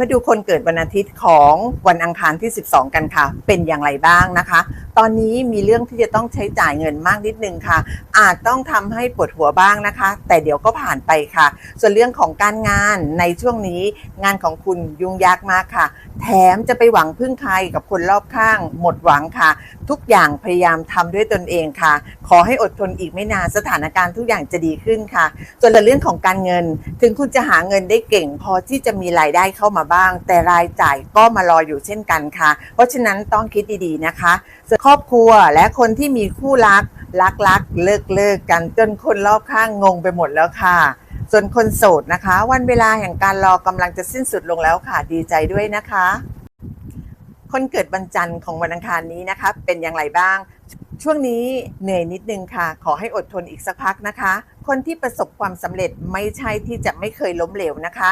มาดูคนเกิดวันอาทิตย์ของวันอังคารที่ 12 กันค่ะ เป็นอย่างไรบ้างนะคะ ตอนนี้มีเรื่องที่จะต้องใช้จ่ายเงินมากนิดนึงค่ะ อาจต้องทำให้ปวดหัวบ้างนะคะ แต่เดี๋ยวก็ผ่านไปค่ะ ส่วนเรื่องของการงานในช่วงนี้งานของคุณยุ่งยากมากค่ะ แถมจะไปหวังพึ่งใครกับคนรอบข้าง หมดหวังค่ะ ทุกอย่างพยายามทำด้วยตนเองค่ะ ขอให้อดทนอีกไม่นานสถานการณ์ทุกอย่างจะดีขึ้นค่ะ ส่วนเรื่องของการเงิน ถึงคุณจะหาเงินได้เก่ง พอที่จะมีรายได้เข้ามาบ้าง แต่รายจ่ายก็มารออยู่เช่นกันค่ะ เพราะฉะนั้นต้องคิดดีๆนะคะส่วนรอบครัวและคนที่มีคู่รักรักรักเลิกเลิกกันจนคนรอบข้างงงไปหมดแล้วค่ะ ส่วนคนโสดนะคะ วันเวลาแห่งการรอกำลังจะสิ้นสุดลงแล้วค่ะดีใจด้วยนะคะ คนเกิดวันจันทร์ของวันอังคารนี้นะคะ เป็นอย่างไรบ้าง ช่วงนี้เหนื่อยนิดนึงค่ะ ขอให้อดทนอีกสักพักนะคะ คนที่ประสบความสำเร็จไม่ใช่ที่จะไม่เคยล้มเหลวนะคะ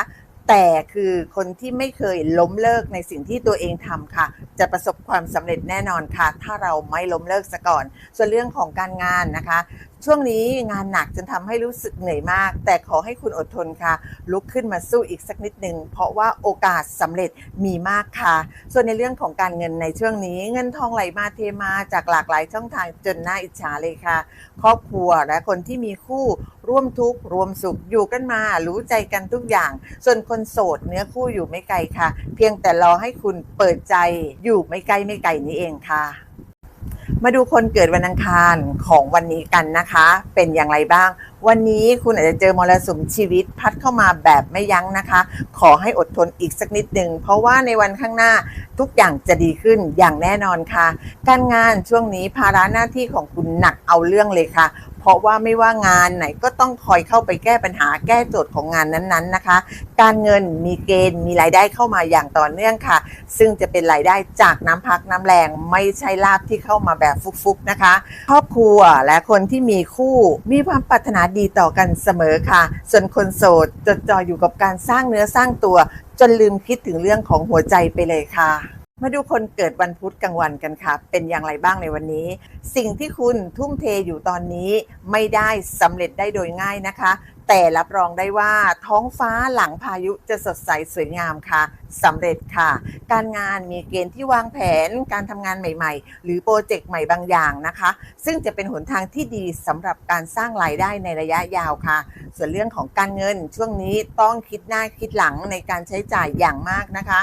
แต่คือคนที่ไม่เคยล้มเลิกในสิ่งที่ตัวเองทำค่ะ จะประสบความสำเร็จแน่นอนค่ะ ถ้าเราไม่ล้มเลิกซะก่อน ส่วนเรื่องของการงานนะคะ ช่วงนี้งานหนักจนทำให้รู้สึกเหนื่อยมาก แต่ขอให้คุณอดทนค่ะ ลุกขึ้นมาสู้อีกสักนิดหนึ่งเพราะว่าโอกาสสำเร็จมีมากค่ะ ส่วนในเรื่องของการเงินในช่วงนี้ เงินทองไหลมาเทมาจากหลากหลายช่องทางจนน่าอิจฉาเลยค่ะ ครอบครัวและคนที่มีคู่ร่วมทุกข์รวมสุขอยู่กันมา รู้ใจกันทุกอย่าง ส่วนคนโสดเนื้อคู่อยู่ไม่ไกลค่ะ เพียงแต่รอให้คุณเปิดใจอยู่ไม่ไกลไม่ไกลนี้เองค่ะ มาดูคนเกิดวันอังคารของวันนี้กันนะคะ เป็นอย่างไรบ้าง วันนี้คุณอาจจะเจอมรสุมชีวิตพัดเข้ามาแบบไม่ยั้งนะคะ ขอให้อดทนอีกสักนิดหนึ่งเพราะว่าในวันข้างหน้าทุกอย่างจะดีขึ้นอย่างแน่นอนค่ะ การงานช่วงนี้ภาระหน้าที่ของคุณหนักเอาเรื่องเลยค่ะ เพราะว่าไม่ว่างานไหนก็ต้องคอยเข้าไปแก้ปัญหาแก้โจทย์ของงานนั้นๆนะคะ การเงินมีเกณฑ์มีรายได้เข้ามาอย่างต่อเนื่องค่ะ ซึ่งจะเป็นรายได้จากน้ำพักน้ำแรงไม่ใช่ลาบที่เข้ามาแบบฟุกๆนะคะ ครอบครัวและคนที่มีคู่มีความปรารถนาดีต่อกันเสมอค่ะ ส่วนคนโสดจดจ่ออยู่กับการสร้างเนื้อสร้างตัว จนลืมคิดถึงเรื่องของหัวใจไปเลยค่ะ มาดูคนเกิดวันพุธกลางวันกันค่ะ เป็นอย่างไรบ้างในวันนี้ สิ่งที่คุณทุ่มเทอยู่ตอนนี้ไม่ได้สำเร็จได้โดยง่ายนะคะ แต่รับรองได้ว่าท้องฟ้าหลังพายุจะสดใสสวยงามค่ะสำเร็จค่ะ การงานมีเกณฑ์ที่วางแผนการทำงานใหม่ ๆ หรือโปรเจกต์ใหม่บางอย่างนะคะ ซึ่งจะเป็นหนทางที่ดีสำหรับการสร้างรายได้ในระยะยาวค่ะ ส่วนเรื่องของการเงินช่วงนี้ต้องคิดหน้าคิดหลังในการใช้จ่ายอย่างมากนะคะ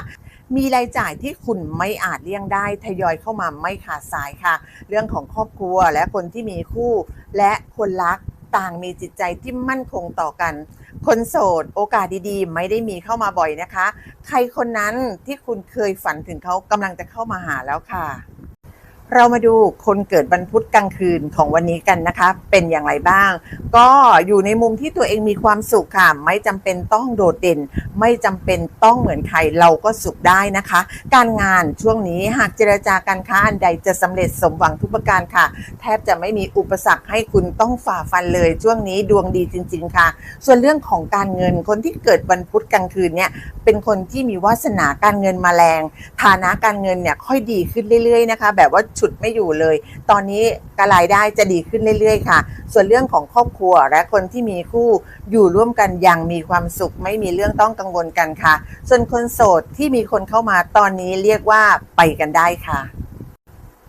มีรายจ่ายที่คุณไม่อาจเลี่ยงได้ทยอยเข้ามาไม่ขาดสายค่ะ เรื่องของครอบครัวและคนที่มีคู่ และคนรักต่างมีจิตใจที่มั่นคงต่อกัน คนโสดโอกาสดีๆ ไม่ได้มีเข้ามาบ่อยนะคะ ใครคนนั้นที่คุณเคยฝันถึงเขากำลังจะเข้ามาหาแล้วค่ะ เรามาดูคนเกิดวันพุธกลางคืนของวันนี้กันนะคะ เป็นอย่างไรบ้าง ก็อยู่ในมุมที่ตัวเองมีความสุขค่ะ ไม่จำเป็นต้องโดดเด่น ไม่จำเป็นต้องเหมือนใครเราก็สุขได้นะคะ การงานช่วงนี้หากเจรจาการค้าอันใดจะสำเร็จสมหวังทุกประการค่ะ แทบจะไม่มีอุปสรรคให้คุณต้องฝ่าฟันเลย ช่วงนี้ดวงดีจริง ๆค่ะ ส่วนเรื่องของการเงินคนที่เกิดวันพุธกลางคืนเนี่ยเป็นคนที่มีวาสนาการเงินมาแรงฐานะการเงินเนี่ยค่อยดีขึ้นเรื่อยๆนะคะ แบบว่าฉุดไม่อยู่เลย ตอนนี้การรายได้จะดีขึ้นเรื่อยๆ ค่ะ ส่วนเรื่องของครอบครัวและคนที่มีคู่อยู่ร่วมกันอย่างมีความสุข ไม่มีเรื่องต้องกังวลกันค่ะ ส่วนคนโสดที่มีคนเข้ามาตอนนี้เรียกว่าไปกันได้ค่ะ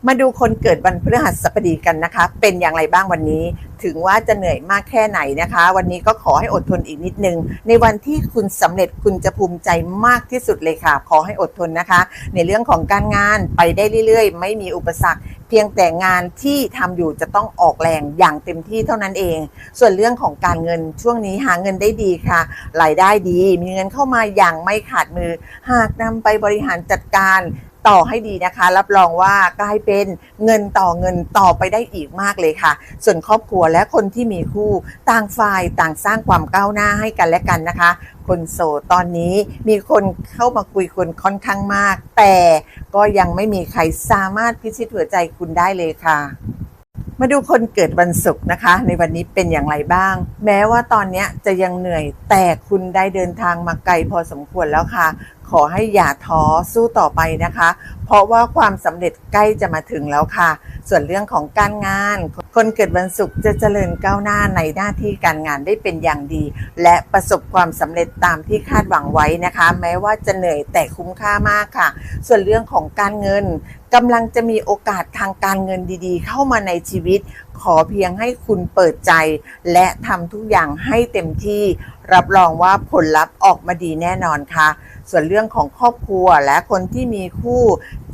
มาดูคนเกิดวันพฤหัสบดีกันนะคะ เป็นอย่างไรบ้างวันนี้ ถึงว่าจะเหนื่อยมากแค่ไหนนะคะ วันนี้ก็ขอให้อดทนอีกนิดนึง ในวันที่คุณสำเร็จคุณจะภูมิใจมากที่สุดเลยค่ะ ขอให้อดทนนะคะ ในเรื่องของการงานไปได้เรื่อยๆ ไม่มีอุปสรรค เพียงแต่งานที่ทำอยู่จะต้องออกแรงอย่างเต็มที่เท่านั้นเอง ส่วนเรื่องของการเงินช่วงนี้หาเงินได้ดีค่ะรายได้ดี มีเงินเข้ามาอย่างไม่ขาดมือ หากนำไปบริหารจัดการ ต่อให้ดีนะคะ รับรองว่ากลายเป็นเงินต่อเงินต่อไปได้อีกมากเลยค่ะ ส่วนครอบครัวและคนที่มีคู่ต่างฝ่ายต่างสร้างความก้าวหน้าให้กันและกันนะคะ คนโสดตอนนี้มีคนเข้ามาคุยคุณค่อนข้างมาก แต่ก็ยังไม่มีใครสามารถพิชิตหัวใจคุณได้เลยค่ะมาดูคนเกิดวันศุกร์นะคะ ในวันนี้เป็นอย่างไรบ้าง แม้ว่าตอนนี้จะยังเหนื่อยแต่คุณได้เดินทางมาไกลพอสมควรแล้วค่ะ ขอให้อย่าท้อสู้ต่อไปนะคะ เพราะว่าความสำเร็จใกล้จะมาถึงแล้วค่ะ ส่วนเรื่องของการงาน คนเกิดวันศุกร์จะเจริญก้าวหน้าในหน้าที่การงานได้เป็นอย่างดี และประสบความสำเร็จตามที่คาดหวังไว้นะคะ แม้ว่าจะเหนื่อยแต่คุ้มค่ามากค่ะ ส่วนเรื่องของการเงินกำลังจะมีโอกาสทางการเงินดีๆ เข้ามาในชีวิต ขอเพียงให้คุณเปิดใจ และทำทุกอย่างให้เต็มที่ รับรองว่าผลลัพธ์ออกมาดีแน่นอนค่ะ ส่วนเรื่องของครอบครัวและคนที่มีคู่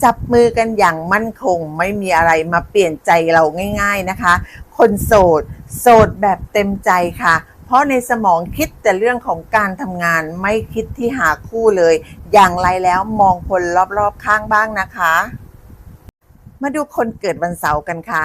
จับมือกันอย่างมั่นคง ไม่มีอะไรมาเปลี่ยนใจเราง่าย ๆนะคะ คนโสด โสดแบบเต็มใจค่ะเพราะในสมองคิดแต่เรื่องของการทำงานไม่คิดที่หาคู่เลย อย่างไรแล้วมองคนรอบๆข้างบ้างนะคะ มาดูคนเกิดวันเสาร์กันค่ะ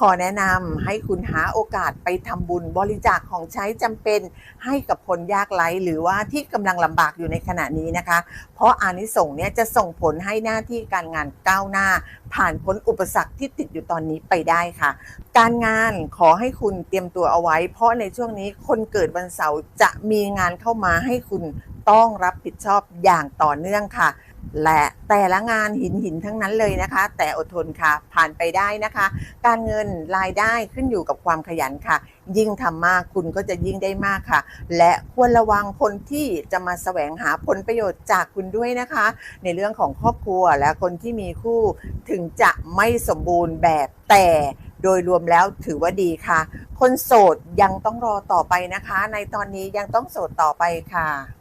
ขอแนะนำให้คุณหาโอกาสไปทำบุญบริจาคของใช้จำเป็นให้กับคนยากไร้หรือว่าที่กำลังลำบากอยู่ในขณะนี้นะคะ เพราะอานิสงส์เนี่ยจะส่งผลให้หน้าที่การงานก้าวหน้า ผ่านพ้นอุปสรรคที่ติดอยู่ตอนนี้ไปได้ค่ะ การงานขอให้คุณเตรียมตัวเอาไว้ เพราะในช่วงนี้คนเกิดวันเสาร์จะมีงานเข้ามาให้คุณต้องรับผิดชอบอย่างต่อเนื่องค่ะ และแต่ละงานหินหินทั้งนั้นเลยนะคะ แต่อดทนค่ะ ผ่านไปได้นะคะ การเงินรายได้ขึ้นอยู่กับความขยันค่ะ ยิ่งทำมากคุณก็จะยิ่งได้มากค่ะ และควรระวังคนที่จะมาแสวงหาผลประโยชน์จากคุณด้วยนะคะ ในเรื่องของครอบครัวและคนที่มีคู่ถึงจะไม่สมบูรณ์แบบแต่โดยรวมแล้วถือว่าดีค่ะ คนโสดยังต้องรอต่อไปนะคะ ในตอนนี้ยังต้องโสดต่อไปค่ะ